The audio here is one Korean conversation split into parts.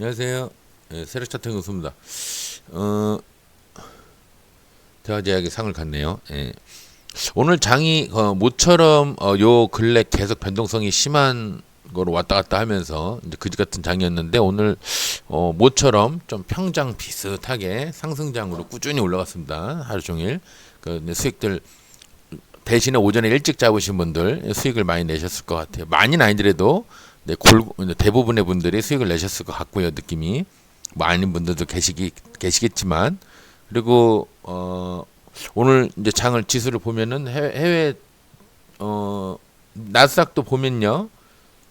안녕하세요. 예, 세력 차트 교수입니다. 어, 대화제약의 상을 갔네요. 예. 오늘 장이 어, 모처럼 어, 요 근래 계속 변동성이 심한 거로 왔다 갔다 하면서 이제 그지 같은 장이었는데 오늘 어, 모처럼 좀 평장 비슷하게 상승장으로 꾸준히 올라갔습니다. 하루 종일 그 수익들 대신에 오전에 일찍 잡으신 분들 수익을 많이 내셨을 것 같아요. 많이는 아니더라도 네, 골, 대부분의 분들이 수익을 내셨을 것 같고요. 느낌이 많은 분들도 계시기 계시겠지만 그리고 어 오늘 이제 장을 지수를 보면은 해외, 해외 어 나스닥도 보면요.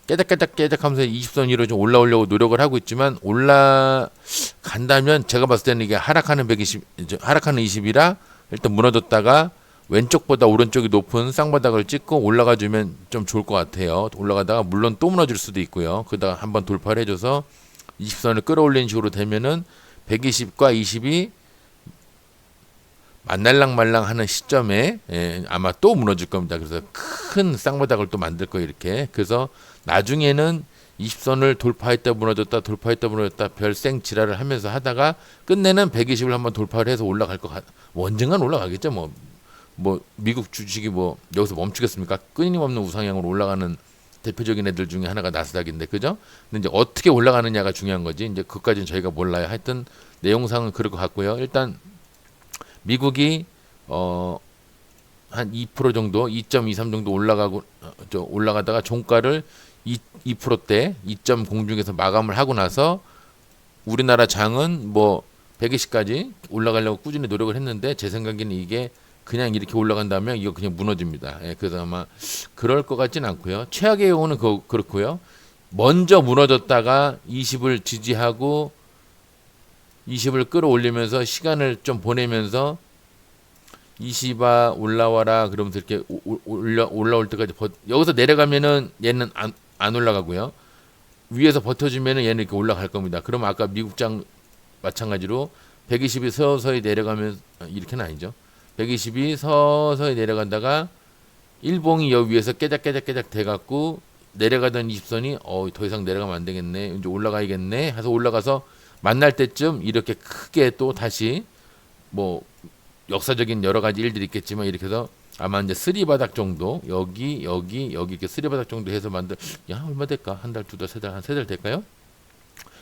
깨작깨작 깨작하면서 20선 위로 좀 올라오려고 노력을 하고 있지만 올라간다면 제가 봤을 때는 이게 하락하는 120 이제 하락하는 20이라 일단 무너졌다가 왼쪽보다 오른쪽이 높은 쌍바닥을 찍고 올라가 주면 좀 좋을 것 같아요. 올라가다가 물론 또 무너질 수도 있고요. 그러다가 한번 돌파를 해줘서 20선을 끌어올리는 식으로 되면은 120과 20이 만날랑 말랑 하는 시점에 예, 아마 또 무너질 겁니다. 그래서 큰 쌍바닥을 또 만들 거예요. 이렇게. 그래서 나중에는 20선을 돌파했다 무너졌다 돌파했다 무너졌다 별생 지랄을 하면서 하다가 끝내는 120을 한번 돌파를 해서 올라갈 것 같. 언젠간 올라가겠죠. 뭐 뭐 미국 주식이 뭐 여기서 멈추겠습니까? 끊임없는 우상향으로 올라가는 대표적인 애들 중에 하나가 나스닥인데 그죠? 근데 이제 어떻게 올라가느냐가 중요한 거지. 이제 그까지는 저희가 몰라요. 하여튼 내용상은 그럴 것 같고요. 일단 미국이 어 한 2% 정도, 2.23 정도 올라가고 어, 저 올라가다가 종가를 2, 2%대 2.0 중에서 마감을 하고 나서 우리나라 장은 뭐 120까지 올라가려고 꾸준히 노력을 했는데 제 생각에는 이게 그냥 이렇게 올라간다면 이거 그냥 무너집니다. 예, 그래서 아마 그럴 것 같지는 않고요. 최악의 경우는 그, 그렇고요. 먼저 무너졌다가 20을 지지하고 20을 끌어올리면서 시간을 좀 보내면서 20아 올라와라 그러면서 이렇게 올라 올라올 때까지 버, 여기서 내려가면은 얘는 안, 안 올라가고요. 위에서 버텨주면은 얘는 이렇게 올라갈 겁니다. 그러면 아까 미국장 마찬가지로 120이 서서히 내려가면 아, 이렇게는 아니죠. 120이 서서히 내려간다가 일봉이 여기 위에서 깨작깨작깨작 돼갖고 내려가던 20선이 어 더 이상 내려가면 안 되겠네. 이제 올라가야겠네. 해서 올라가서 만날 때쯤 이렇게 크게 또 다시 뭐 역사적인 여러 가지 일들이 있겠지만 이렇게 해서 아마 이제 쓰리 바닥 정도 여기 여기 여기 이렇게 쓰리 바닥 정도 해서 만들 야 얼마 될까? 한 달 두 달 세 달 한 세 달 될까요?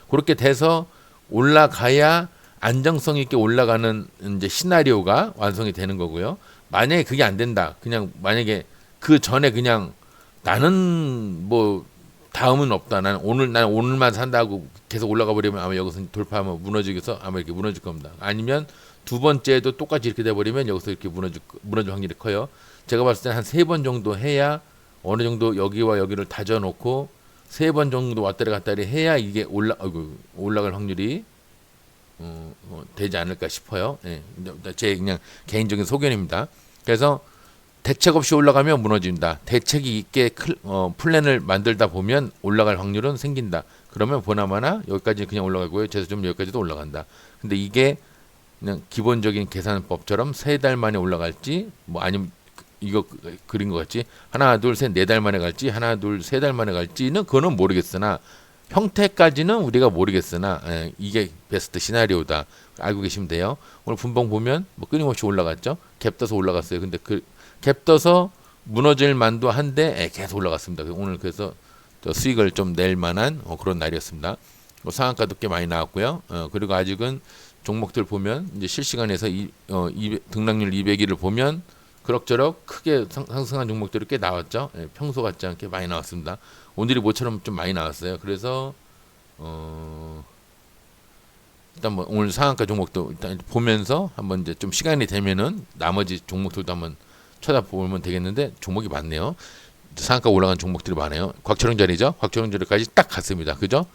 그렇게 돼서 올라가야 안정성 있게 올라가는 이제 시나리오가 완성이 되는 거고요. 만약에 그게 안 된다. 그냥 만약에 그 전에 그냥 나는 뭐 다음은 없다. 나는 오늘 난 오늘만 산다고 계속 올라가 버리면 아마 여기서 돌파하면 무너지겠어 아마 이렇게 무너질 겁니다. 아니면 두 번째도 똑같이 이렇게 돼 버리면 여기서 이렇게 무너질 거- 무너질 확률이 커요. 제가 봤을 때는 한 세 번 정도 해야 어느 정도 여기와 여기를 다져 놓고 세 번 정도 왔다리 갔다리 해야 이게 올라 어이구, 올라갈 확률이 어, 어, 되지 않을까 싶어요. 예. 제 그냥 개인적인 소견입니다. 그래서 대책 없이 올라가면 무너진다. 대책이 있게 클, 어, 플랜을 만들다 보면 올라갈 확률은 생긴다. 그러면 보나마나 여기까지 그냥 올라가고요. 재수점 여기까지도 올라간다. 근데 이게 그냥 기본적인 계산법처럼 세 달 만에 올라갈지 뭐 아니면 이거 그- 그린 것 같지 하나 둘 셋 네 달 만에 갈지 하나 둘 세 달 만에 갈지는 그거는 모르겠으나 형태까지는 우리가 모르겠으나 예, 이게 베스트 시나리오다 알고 계시면 돼요. 오늘 분봉 보면 뭐 끊임없이 올라갔죠. 갭 떠서 올라갔어요. 근데 그 갭 떠서 무너질 만도 한데 예, 계속 올라갔습니다. 오늘 그래서 저 수익을 좀 낼 만한 어, 그런 날이었습니다. 뭐 상한가도 꽤 많이 나왔고요. 어, 그리고 아직은 종목들 보면 이제 실시간에서 이, 어, 200, 등락률 200일을 보면 그럭저럭 크게 상, 상승한 종목들이 꽤 나왔죠. 예, 평소 같지 않게 많이 나왔습니다. 오늘이 모처럼 좀 많이 나왔어요. 그래서 어 일단 뭐 오늘 상한가 종목도 일단 보면서 한번 이제 좀 시간이 되면은 나머지 종목들도 한번 쳐다보면 되겠는데 종목이 많네요. 상한가 올라간 종목들이 많아요. 곽철용 자리죠. 곽철용 자리까지 딱 갔습니다. 그죠?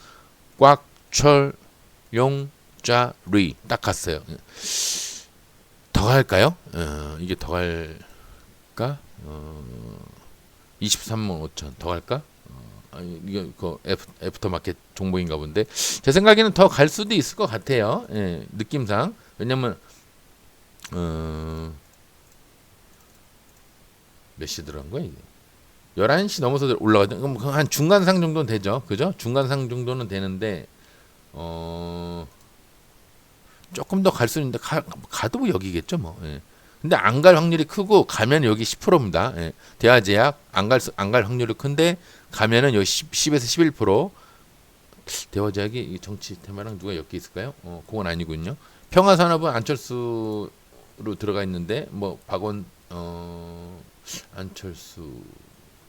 꽉철용 자리 딱 갔어요. 더 갈까요? 어, 이게 더 갈까? 어, 23만 5천 더 갈까? 어, 아니 이게 그 애프, 애프터 마켓 종목인가 본데 제 생각에는 더 갈 수도 있을 것 같아요. 예, 느낌상 왜냐면 어, 몇 시 들어간 거야 이게? 11시 넘어서 올라가죠. 그럼 한 중간상 정도는 되죠. 그죠? 중간상 정도는 되는데 어 조금 더 갈수 있는데 가, 가도 뭐 여기겠죠 뭐. 예. 근데 안 갈 확률이 크고 가면 여기 10%입니다. 예. 대화제약 안갈 안 갈 확률이 큰데 가면은 여기 10, 10에서 11%. 대화제약이 이 정치 테마랑 누가 엮여 있을까요? 어, 그건 아니군요. 평화산업은 안철수로 들어가 있는데 뭐 박원 어 안철수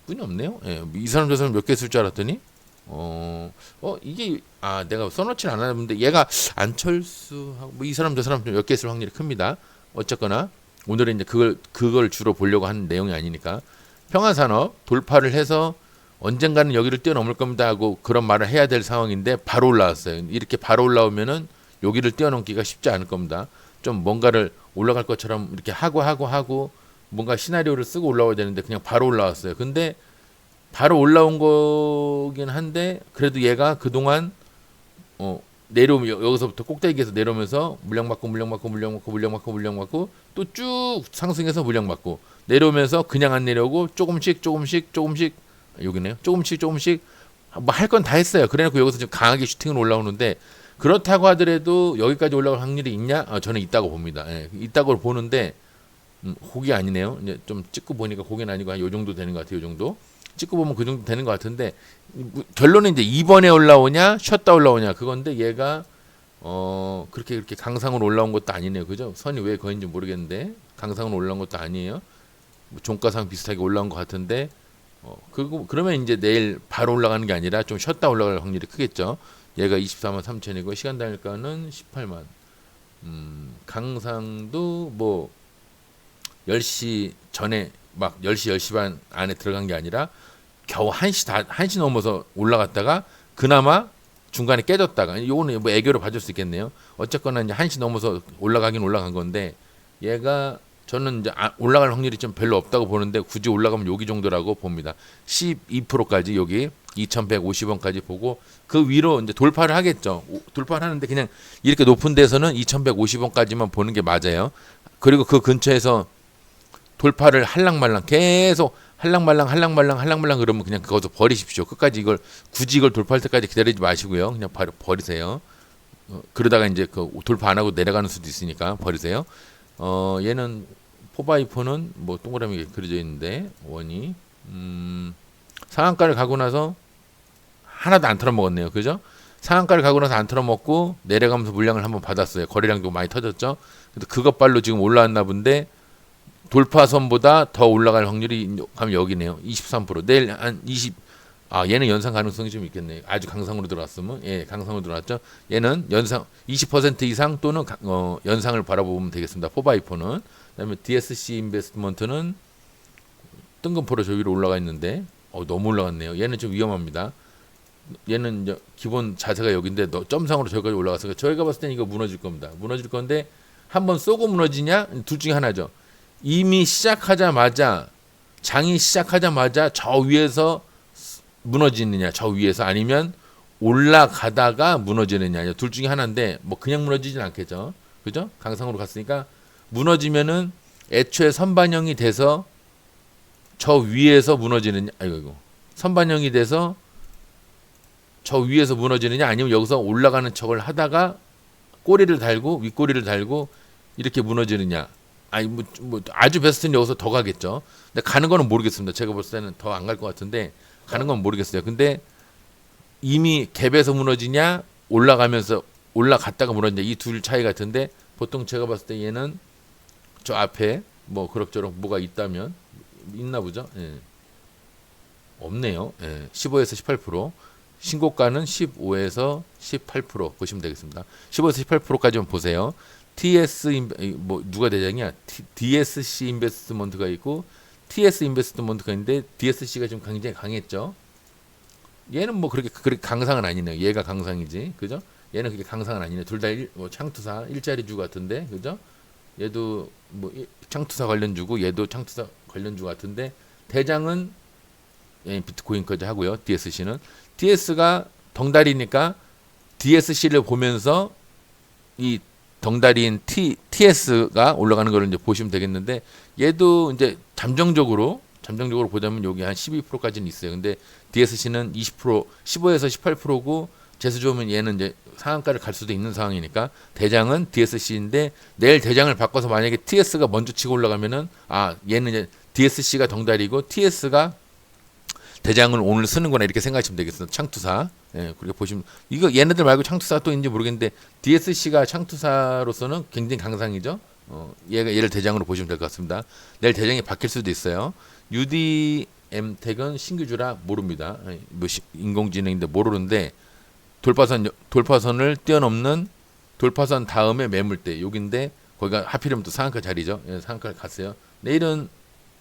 분이 없네요. 예, 이 사람 저 사람 몇 개 쓸 줄 알았더니 어, 어 이게 아 내가 써놓질 않았는데 얘가 안철수하고 뭐 이 사람 저 사람 좀몇개쓸 확률이 큽니다. 어쨌거나 오늘은 이제 그걸 그걸 주로 보려고 하는 내용이 아니니까 평화산업 돌파를 해서 언젠가는 여기를 뛰어넘을 겁니다 하고 그런 말을 해야 될 상황인데 바로 올라왔어요. 이렇게 바로 올라오면은 여기를 뛰어넘기가 쉽지 않을 겁니다. 좀 뭔가를 올라갈 것처럼 이렇게 하고 하고 하고 뭔가 시나리오를 쓰고 올라와야 되는데 그냥 바로 올라왔어요. 근데 바로 올라온 거긴 한데 그래도 얘가 그동안 어 내려오면 여- 여기서부터 꼭대기에서 내려오면서 물량 받고 물량 받고 물량 받고 물량 받고 물량 받고 또 쭉 상승해서 물량 받고 내려오면서 그냥 안 내려오고 조금씩 조금씩 조금씩 여기네요. 조금씩 조금씩 뭐 할 건 다 했어요. 그래놓고 여기서 지금 강하게 슈팅을 올라오는데 그렇다고 하더라도 여기까지 올라올 확률이 있냐? 어, 저는 있다고 봅니다. 예, 있다고 보는데 음, 혹이 아니네요. 이제 좀 찍고 보니까 혹은 아니고 한 요 정도 되는 것 같아요. 요 정도. 찍고 보면 그 정도 되는 것 같은데 이 무- 결론은 이제 2번에 올라오냐 쉬었다 올라오냐 그건데 얘가 어 그렇게 그렇게 강상으로 올라온 것도 아니네요. 그죠? 선이 왜 거인지 모르겠는데 강상으로 올라온 것도 아니에요. 뭐 종가상 비슷하게 올라온 것 같은데 어 그거 그러면 이제 내일 바로 올라가는 게 아니라 좀 쉬었다 올라갈 확률이 크겠죠. 얘가 24만 3천이고 시간 단일가는 18만. 음, 강상도 뭐 10시 전에 막 10시 10시 반 안에 들어간 게 아니라 겨우 1시 다 1시 넘어서 올라갔다가 그나마 중간에 깨졌다가 요거는 뭐 애교로 봐줄 수 있겠네요. 어쨌거나 이제 1시 넘어서 올라가긴 올라간 건데 얘가 저는 이제 아- 올라갈 확률이 좀 별로 없다고 보는데 굳이 올라가면 여기 정도라고 봅니다. 12%까지 여기 2,150원까지 보고 그 위로 이제 돌파를 하겠죠. 오- 돌파를 하는데 그냥 이렇게 높은 데서는 2,150원까지만 보는 게 맞아요. 그리고 그 근처에서 돌파를 할랑말랑 계속 할랑말랑 할랑말랑 할랑말랑 그러면 그냥 그것도 버리십시오. 끝까지 이걸 굳이 이걸 돌파할 때까지 기다리지 마시고요. 그냥 바로 버리세요. 어, 그러다가 이제 그 돌파 안 하고 내려가는 수도 있으니까 버리세요. 어 얘는 포바이포는 뭐 동그라미 그려져 있는데 원이 음 상한가를 가고 나서 하나도 안 털어먹었네요. 그죠? 상한가를 가고 나서 안 털어먹고 내려가면서 물량을 한번 받았어요. 거래량도 많이 터졌죠. 근데 그것 발로 지금 올라왔나 본데 돌파선보다 더 올라갈 확률이 가면 여기네요. 23%. 내일 한 20. 아 얘는 연상 가능성이 좀 있겠네요. 아주 강상으로 들어왔으면 예 강상으로 들어왔죠. 얘는 연상 20% 이상 또는 가- 어, 연상을 바라보면 되겠습니다. 포바이포는 그다음에 DSC 인베스트먼트는 뜬금포로 저 위로 올라가 있는데 어, 너무 올라갔네요. 얘는 좀 위험합니다. 얘는 기본 자세가 여기인데 너, 점상으로 저기까지 올라갔어요. 저희가 봤을 때는 이거 무너질 겁니다. 무너질 건데 한번 쏘고 무너지냐 둘 중에 하나죠. 이미 시작하자마자 장이 시작하자마자 저 위에서 무너지느냐 저 위에서 아니면 올라가다가 무너지느냐. 둘 중에 하나인데 뭐 그냥 무너지진 않겠죠. 그죠? 강상으로 갔으니까 무너지면은 애초에 선반영이 돼서 저 위에서 무너지느냐 아이고 이거 선반영이 돼서 저 위에서 무너지느냐 아니면 여기서 올라가는 척을 하다가 꼬리를 달고 윗꼬리를 달고 이렇게 무너지느냐 아니 뭐, 뭐 아주 베스트는 여기서 더 가겠죠. 근데 가는 거는 모르겠습니다. 제가 볼 때는 더 안 갈 것 같은데 가는 건 모르겠어요. 근데 이미 갭에서 무너지냐 올라가면서 올라갔다가 무너지냐 이 둘 차이 같은데 보통 제가 봤을 때 얘는 저 앞에 뭐 그럭저럭 뭐가 있다면 있나 보죠. 예. 없네요. 예. 15에서 18% 신고가는 15에서 18% 보시면 되겠습니다. 15에서 18%까지만 보세요. TS 뭐 누가 대장이야? DSC 인베스트먼트가 있고 TS 인베스트먼트가 있는데 DSC가 좀 굉장히 강했죠. 얘는 뭐 그렇게 그렇게 강상은 아니네요. 얘가 강상이지, 그죠? 얘는 그렇게 강상은 아니네. 둘 다 뭐 창투사 일자리 주 같은데, 그죠? 얘도 뭐 이- 창투사 관련 주고 얘도 창투사 관련 주 같은데 대장은 예, 비트코인까지 하고요. DSC는 DS가 덩달이니까 DSC를 보면서 이 덩달인 T TS가 올라가는 거를 이제 보시면 되겠는데 얘도 이제 잠정적으로 잠정적으로 보자면 여기 한 12%까지는 있어요. 근데 DSC는 20% 15에서 18%고 재수 좋으면 얘는 이제 상한가를 갈 수도 있는 상황이니까 대장은 DSC인데 내일 대장을 바꿔서 만약에 TS가 먼저 치고 올라가면은 아 얘는 이제 DSC가 덩달이고 TS가 대장을 오늘 쓰는구나 이렇게 생각하시면 되겠습니다. 창투사. 예, 그렇게 보시면 이거 얘네들 말고 창투사 또 있는지 모르겠는데 DSC가 창투사로서는 굉장히 강상이죠. 어, 얘가 얘를 대장으로 보시면 될 것 같습니다. 내일 대장이 바뀔 수도 있어요. UDM택은 신규주라 모릅니다. 예, 뭐 시- 인공지능인데 모르는데 돌파선 돌파선을 뛰어넘는 돌파선 다음에 매물대 여기인데 거기가 하필이면 또 상한가 자리죠. 예, 상한가를 갔어요. 내일은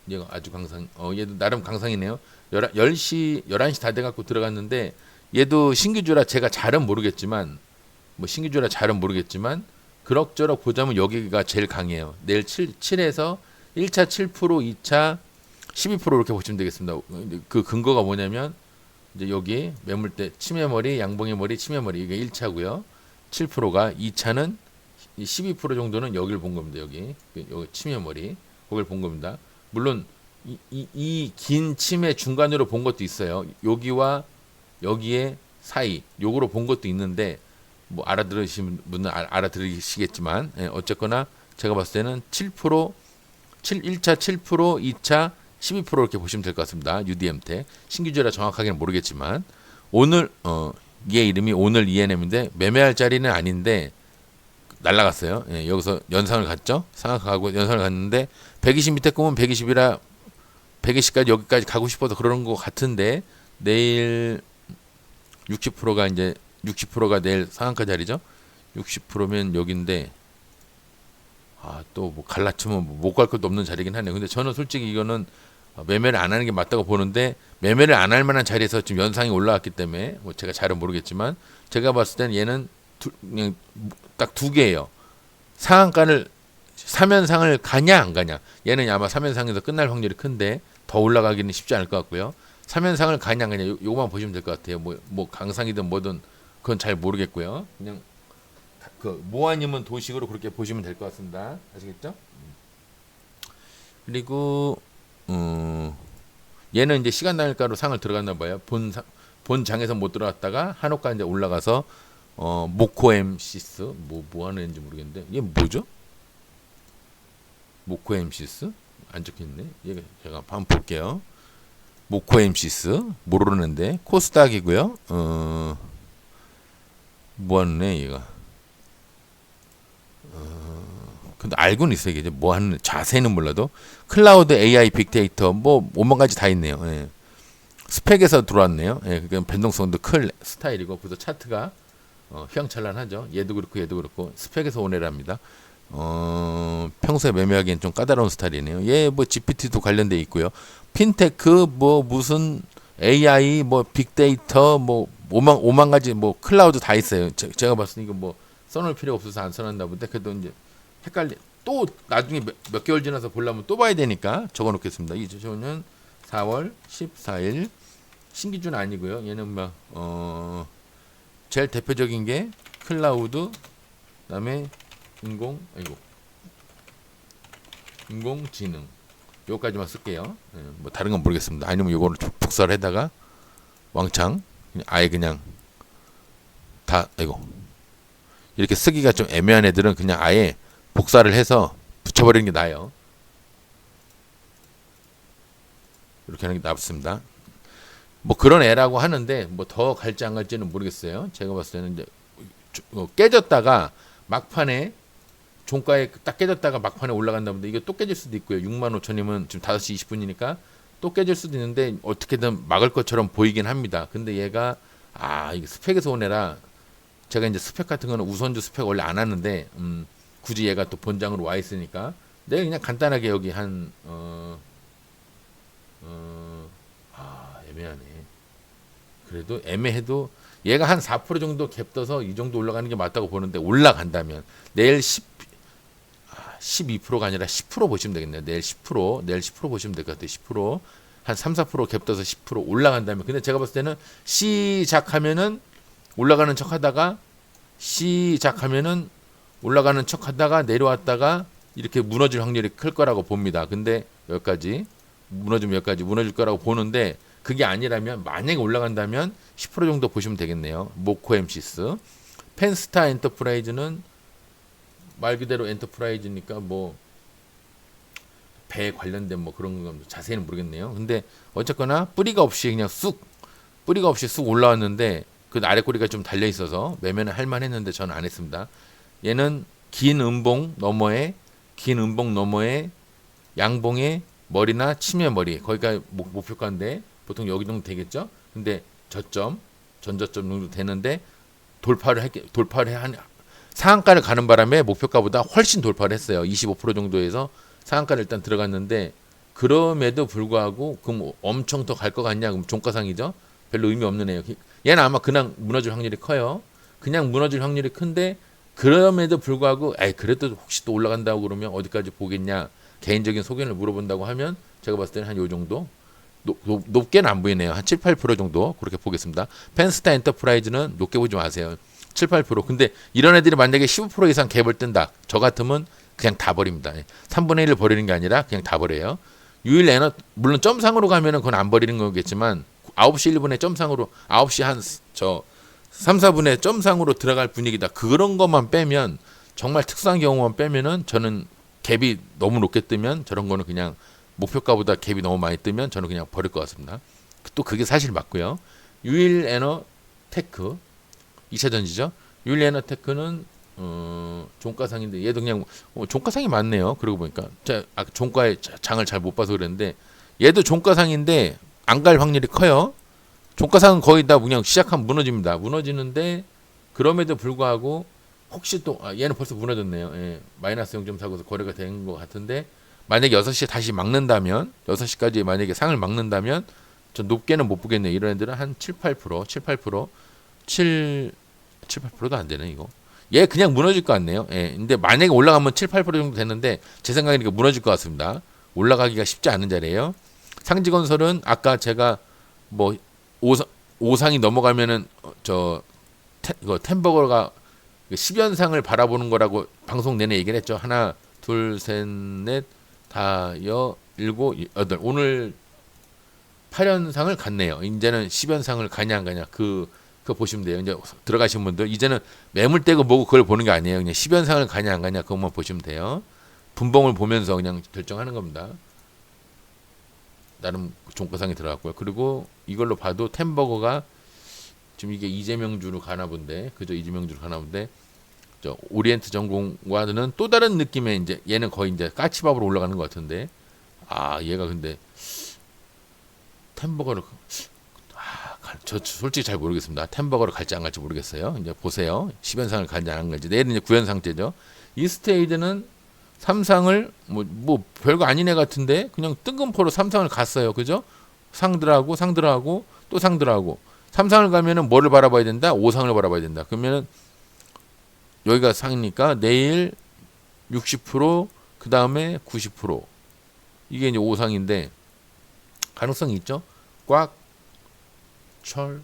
얘가 아주 강상. 어 얘도 나름 강상이네요. 11, 10시 11시 다 돼 갖고 들어갔는데 얘도 신규주라 제가 잘은 모르겠지만 뭐 신규주라 잘은 모르겠지만 그럭저럭 보자면 여기가 제일 강해요. 내일 7 7에서 1차 7%, 2차 12% 이렇게 보시면 되겠습니다. 그 근거가 뭐냐면 이제 여기 매물대 침해 머리, 양봉의 머리, 침해 머리 이게 1차고요. 7%가 2차는 12% 정도는 여기를 본 겁니다. 여기 여기 침해 머리 거기를 본 겁니다. 물론 이긴 침해 중간으로 본 것도 있어요. 여기와 여기에 사이 요거로 본 것도 있는데 뭐 알아들으시는 분은 알- 알아들으시겠지만 예, 어쨌거나 제가 봤을 때는 7% 7 1차 7% 2차 12% 이렇게 보시면 될 것 같습니다. UDM택 신규주라 정확하게는 모르겠지만 오늘 어, 얘 이름이 오늘 ENM인데 매매할 자리는 아닌데 날라갔어요. 예, 여기서 연상을 갔죠. 상한가고 연상을 갔는데 120 밑에 끄면 120이라 120까지 여기까지 가고 싶어서 그러는 것 같은데 내일 60%가 이제 60%가 내일 상한가 자리죠. 60%면 여기인데 아 또 뭐 갈라치면 못 갈 것도 없는 자리긴 하네요. 근데 저는 솔직히 이거는 어, 매매를 안 하는 게 맞다고 보는데 매매를 안 할 만한 자리에서 지금 연상이 올라왔기 때문에 뭐 제가 잘은 모르겠지만 제가 봤을 때는 얘는 두, 그냥 딱 두 개예요. 상한가를 삼연상을 가냐 안 가냐. 얘는 아마 삼연상에서 끝날 확률이 큰데 더 올라가기는 쉽지 않을 것 같고요. 삼연상을 가냐 안 가냐 요, 요거만 보시면 될 것 같아요. 뭐, 뭐 강상이든 뭐든 그건 잘 모르겠고요. 그냥 그 모아님은 도식으로 그렇게 보시면 될 것 같습니다. 아시겠죠? 음. 그리고 음, 얘는 이제 시간 단일가로 상을 들어갔나 봐요. 본, 상- 본 장에서 못 들어갔다가 한옥가 이제 올라가서 어, 모코엠시스 뭐, 뭐 하는 애인지 모르겠는데 얘 뭐죠? 모코엠시스 안 적혀있네. 얘가 제가 한번 볼게요. 모코엠시스 모르는데 코스닥이고요. 어, 뭐 하는 애 얘가? 어, 근데 알고는 있어요. 이게 뭐 하는 자세는 몰라도 클라우드 AI 빅데이터 뭐 오만 가지 다 있네요. 예. 스펙에서 들어왔네요. 예, 그러니까 변동성도 클 스타일이고 그래서 차트가 어, 휘황찬란하죠. 얘도 그렇고 얘도 그렇고 스펙에서 온 애랍니다. 어, 평소에 매매하기엔 좀 까다로운 스타일이네요. 얘뭐 GPT도 관련돼 있고요. 핀테크 뭐 무슨 AI 뭐 빅데이터 뭐 오만 오만 가지 뭐 클라우드 다 있어요. 제, 때 이거 뭐 써놓을 필요 없어서 안 써놨나 본데 그래도 이제 헷갈리 또 나중에 몇, 몇 개월 지나서 보려면 또 봐야 되니까 적어 놓겠습니다. 이 저는 4월 14일 신기준 아니고요. 얘는 뭐 어, 제일 대표적인 게 클라우드 그다음에 인공 아이고 인공지능 요까지만 쓸게요. 예, 뭐 다른 건 모르겠습니다. 아니면 요거를 좀 복사를 해다가 왕창 아예 그냥 다 아이고 이렇게 쓰기가 좀 애매한 애들은 그냥 아예 복사를 해서 붙여버리는 게 나아요. 이렇게 하는 게 낫습니다. 뭐 그런 애라고 하는데 뭐 더 갈지 안 갈지는 모르겠어요. 제가 봤을 때는 이제 어, 깨졌다가 막판에 종가에 딱 깨졌다가 막판에 올라간다 본데 이게 또 깨질 수도 있고요. 6만 5천이면 지금 5시 20분이니까 또 깨질 수도 있는데 어떻게든 막을 것처럼 보이긴 합니다. 근데 얘가 아 이게 스펙에서 온 애라 제가 이제 스펙 같은 거는 우선주 스펙 원래 안 하는데 음, 굳이 얘가 또 본장으로 와 있으니까 내가 그냥 간단하게 여기 한 어, 어, 아 애매하네. 그래도 애매해도 얘가 한 4% 정도 갭 떠서 이 정도 올라가는 게 맞다고 보는데 올라간다면 내일 10 아, 12%가 아니라 10% 보시면 되겠네요. 내일 10% 내일 10% 보시면 될 것 같아요. 10%한 3, 4%갭 떠서 10% 올라간다면 근데 제가 봤을 때는 시작하면은 올라가는 척 하다가 시작하면은 올라가는 척 하다가 내려왔다가 이렇게 무너질 확률이 클 거라고 봅니다. 근데 여기까지 무너지면 여기까지 무너질 거라고 보는데 그게 아니라면 만약에 올라간다면 10% 정도 보시면 되겠네요. 모코 엠시스, 펜스타 엔터프라이즈는 말 그대로 엔터프라이즈니까 뭐배 관련된 뭐 그런 건 자세히는 모르겠네요. 근데 어쨌거나 뿌리가 없이 그냥 쑥 뿌리가 없이 쑥 올라왔는데 그 아래 꼬리가 좀 달려 있어서 매매는 할 만했는데 저는 안 했습니다. 얘는 긴 음봉 너머에 긴 음봉 너머에 양봉의 머리나 치매 머리 거기가 목- 목표가인데 보통 여기 정도 되겠죠? 근데 저점 전저점 정도 되는데 돌파를 했 돌파를 한 상한가를 가는 바람에 목표가보다 훨씬 돌파를 했어요. 25% 정도에서 상한가를 일단 들어갔는데 그럼에도 불구하고 그럼 엄청 더 갈 것 같냐? 그럼 종가상이죠. 별로 의미 없는 애요. 얘는 아마 그냥 무너질 확률이 커요. 그냥 무너질 확률이 큰데 그럼에도 불구하고 에이 그래도 혹시 또 올라간다고 그러면 어디까지 보겠냐? 개인적인 소견을 물어본다고 하면 제가 봤을 때는 한 요 정도 높, 높, 높게는 안 보이네요. 한 7, 8% 정도 그렇게 보겠습니다. 펜스타 엔터프라이즈는 높게 보지 마세요. 7, 8%. 근데 이런 애들이 만약에 15% 이상 갭을 뜬다. 저 같으면 그냥 다 버립니다. 3분의 1을 버리는 게 아니라 그냥 다 버려요. 유일 에너 물론 점상으로 가면은 그건 안 버리는 거겠지만 9시 1분에 점상으로 9시 한 저 3, 4분에 점상으로 들어갈 분위기다. 그런 것만 빼면 정말 특수한 경우만 빼면은 저는 갭이 너무 높게 뜨면 저런 거는 그냥 목표가보다 갭이 너무 많이 뜨면 저는 그냥 버릴 것 같습니다. 또 그게 사실 맞고요. 유일 에너 테크 2차 전지죠. 유일 에너 테크는 어, 종가상인데 얘도 그냥 어, 종가상이 맞네요. 그러고 보니까 제가 아까 종가의 자- 장을 잘 못 봐서 그랬는데 얘도 종가상인데 안 갈 확률이 커요. 종가상은 거의 다 그냥 시작하면 무너집니다. 무너지는데 그럼에도 불구하고 혹시 또 아, 얘는 벌써 무너졌네요. 예, 마이너스 0.49에서 거래가 된 것 같은데 만약에 6시에 다시 막는다면 6시까지 만약에 상을 막는다면 저 높게는 못 보겠네요. 이런 애들은 한 7, 8%, 7, 8%, 7, 7, 8%도 안 되네 이거. 얘 그냥 무너질 것 같네요. 예. 근데 만약에 올라가면 7, 8% 정도 되는데 제 생각에는 이거 무너질 것 같습니다. 올라가기가 쉽지 않은 자리예요. 상지건설은 아까 제가 뭐 오상, 오상이 넘어가면은 어, 저 텐, 이거 텐버거가 그 10연상을 바라보는 거라고 방송 내내 얘기를 했죠. 하나, 둘, 셋, 넷, 다, 여, 일곱, 여덟. 오늘 8연상을 갔네요. 이제는 10연상을 가냐 안 가냐 그 그거 보시면 돼요. 이제 들어가신 분들 이제는 매물 떼고 뭐고 그걸 보는 게 아니에요. 그냥 10연상을 가냐 안 가냐 그것만 보시면 돼요. 분봉을 보면서 그냥 결정하는 겁니다. 나름 종가상에 들어갔고요. 그리고 이걸로 봐도 템버거가 지금 이게 이재명 주로 가나 본데 그죠 이재명 주로 가나 본데 저 오리엔트 전공과는 또 다른 느낌의 이제 얘는 거의 이제 까치밥으로 올라가는 것 같은데 아 얘가 근데 템버거를 저 솔직히 잘 모르겠습니다. 템버거를 갈지 안 갈지 모르겠어요. 이제 보세요. 10연상을 갈지 안 갈지. 내일은 이제 9연상째죠. 이 스테이드는 삼상을 뭐, 뭐 별거 아닌 애 같은데 그냥 뜬금포로 삼상을 갔어요. 그죠? 상들하고 상들하고 또 상들하고 삼상을 가면은 뭐를 바라봐야 된다? 오상을 바라봐야 된다. 그러면은 여기가 상이니까 내일 60%그 다음에 90% 이게 이제 오상인데 가능성이 있죠. 꽉, 철,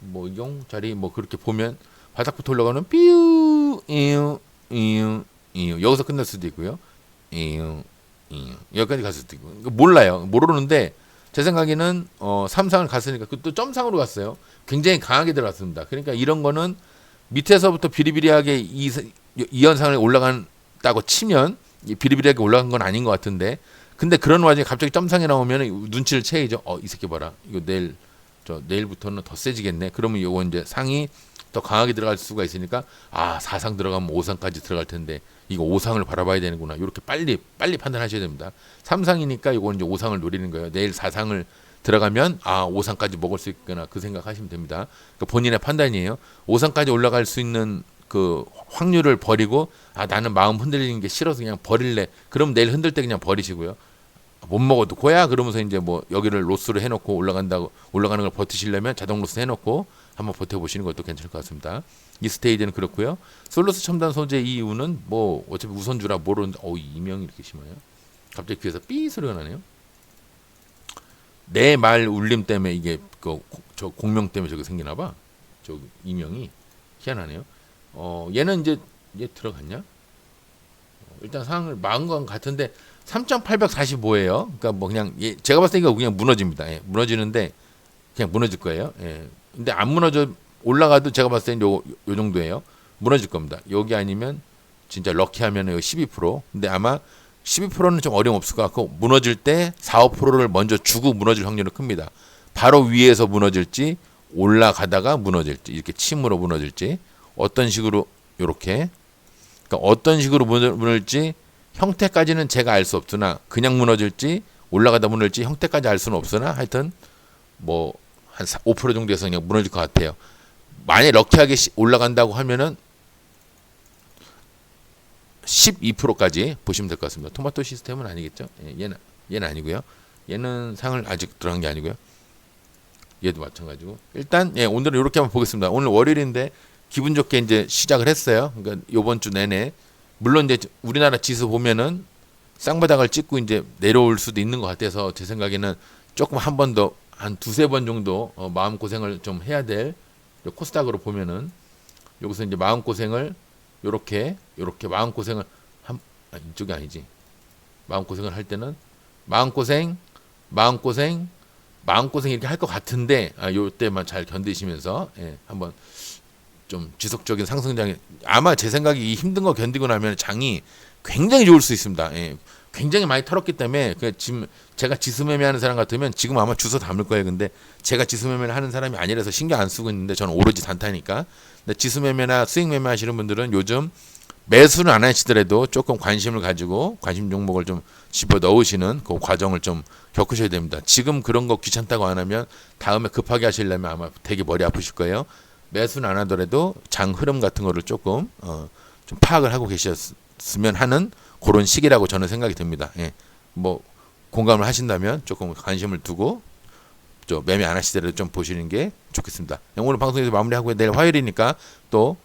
뭐 용, 자리 뭐 그렇게 보면 바닥부터 올라가는 삐우, 이유, 이유, 이유 여기서 끝날 수도 있고요. 이유, 이유 여기까지 갈 수도 있고 이거 몰라요. 모르는데 제 생각에는 어 삼상을 갔으니까 그또 점상으로 갔어요. 굉장히 강하게 들어갔습니다. 그러니까 이런 거는 밑에서부터 비리비리하게 이, 이 현상을 올라간다고 치면 이 비리비리하게 올라간 건 아닌 것 같은데 근데 그런 와중에 갑자기 점상에 나오면 눈치를 채이죠. 어, 이 새끼 봐라. 이거 내일 저 내일부터는 더 세지겠네. 그러면 요거 이제 상이 더 강하게 들어갈 수가 있으니까 아, 사상 들어가면 오상까지 들어갈 텐데 이거 오상을 바라봐야 되는구나. 이렇게 빨리 빨리 판단하셔야 됩니다. 삼상이니까 요거 이제 오상을 노리는 거예요. 내일 사상을 들어가면 아, 오상까지 먹을 수 있거나 그 생각하시면 됩니다. 그러니까 본인의 판단이에요. 오상까지 올라갈 수 있는 그 확률을 버리고 아 나는 마음 흔들리는 게 싫어서 그냥 버릴래. 그럼 내일 흔들 때 그냥 버리시고요. 못 먹어도 고야 그러면서 이제 뭐 여기를 로스로 해놓고 올라간다고 올라가는 걸 버티시려면 자동 로스 해놓고 한번 버텨보시는 것도 괜찮을 것 같습니다. 이 스테이지는 그렇고요. 솔로스 첨단 소재 이 이유는 뭐 어차피 우선주라 모르는데 어 이명이 이렇게 심해요. 갑자기 귀에서 삐 소리가 나네요. 내 말 울림 때문에 이게 그 저 공명 때문에 저게 생기나 봐. 저 이명이 희한하네요. 어 얘는 이제 얘 들어갔냐? 어, 일단 상황을 막은 건 같은데 3,845예요. 그러니까 뭐 그냥 얘, 제가 봤을 때 이거 그냥 무너집니다. 예, 무너지는데 그냥 무너질 거예요. 예. 근데 안 무너져 올라가도 제가 봤을 때는 요, 요 정도예요. 무너질 겁니다. 여기 아니면 진짜 럭키하면 12%. 근데 아마 12%는 좀 어려움 없을 것 같고 무너질 때 4, 5%를 먼저 주고 무너질 확률은 큽니다. 바로 위에서 무너질지 올라가다가 무너질지 이렇게 침으로 무너질지 어떤 식으로 요렇게 그러니까 어떤 식으로 무너- 무너질지 형태까지는 제가 알 수 없으나 그냥 무너질지 올라가다 무너질지 형태까지 알 수는 없으나 하여튼 뭐 한 5% 정도에서 그냥 무너질 것 같아요. 만약 럭키하게 시- 올라간다고 하면은 12%까지 보시면 될 것 같습니다. 토마토 시스템은 아니겠죠? 예, 얘는 얘는 아니고요. 얘는 상을 아직 들어간 게 아니고요. 얘도 마찬가지고 일단 예, 오늘은 이렇게 한번 보겠습니다. 오늘 월요일인데 기분 좋게 이제 시작을 했어요. 그러니까 이번 주 내내 물론 이제 우리나라 지수 보면은 쌍바닥을 찍고 이제 내려올 수도 있는 것 같아서 제 생각에는 조금 한 번 더 한 두세 번 정도 어, 마음 고생을 좀 해야 될 코스닥으로 보면은 여기서 이제 마음 고생을 요렇게 요렇게 마음 고생을 한 아, 이쪽이 아니지. 마음 고생을 할 때는 마음 고생 마음 고생 마음 고생 이렇게 할 것 같은데 아, 요 때만 잘 견디시면서 예, 한번 좀 지속적인 상승장이 아마 제 생각에 이 힘든 거 견디고 나면 장이 굉장히 좋을 수 있습니다. 예. 굉장히 많이 털었기 때문에 그 지금 제가 지수매매하는 사람 같으면 지금 아마 주소 담을 거예요. 근데 제가 지수매매를 하는 사람이 아니라서 신경 안 쓰고 있는데 저는 오로지 단타니까. 근데 지수매매나 수익매매 하시는 분들은 요즘 매수는 안 하시더라도 조금 관심을 가지고 관심 종목을 좀 집어 넣으시는 그 과정을 좀 겪으셔야 됩니다. 지금 그런 거 귀찮다고 안 하면 다음에 급하게 하시려면 아마 되게 머리 아프실 거예요. 매수는 안 하더라도 장 흐름 같은 거를 조금 어, 좀 파악을 하고 계셨으면 하는 그런 시기라고 저는 생각이 듭니다. 예. 뭐 공감을 하신다면 조금 관심을 두고 저 매매 안 하시더라도 좀 보시는 게 좋겠습니다. 예, 오늘 방송에서 마무리하고 내일 화요일이니까 또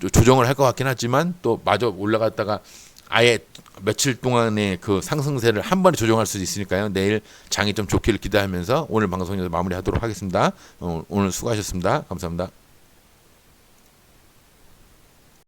조- 조정을 할 것 같긴 하지만 또 마저 올라갔다가 아예 며칠 동안의 그 상승세를 한 번에 조정할 수도 있으니까요. 내일 장이 좀 좋기를 기대하면서 오늘 방송에서 마무리하도록 하겠습니다. 어, 오늘 수고하셨습니다. 감사합니다.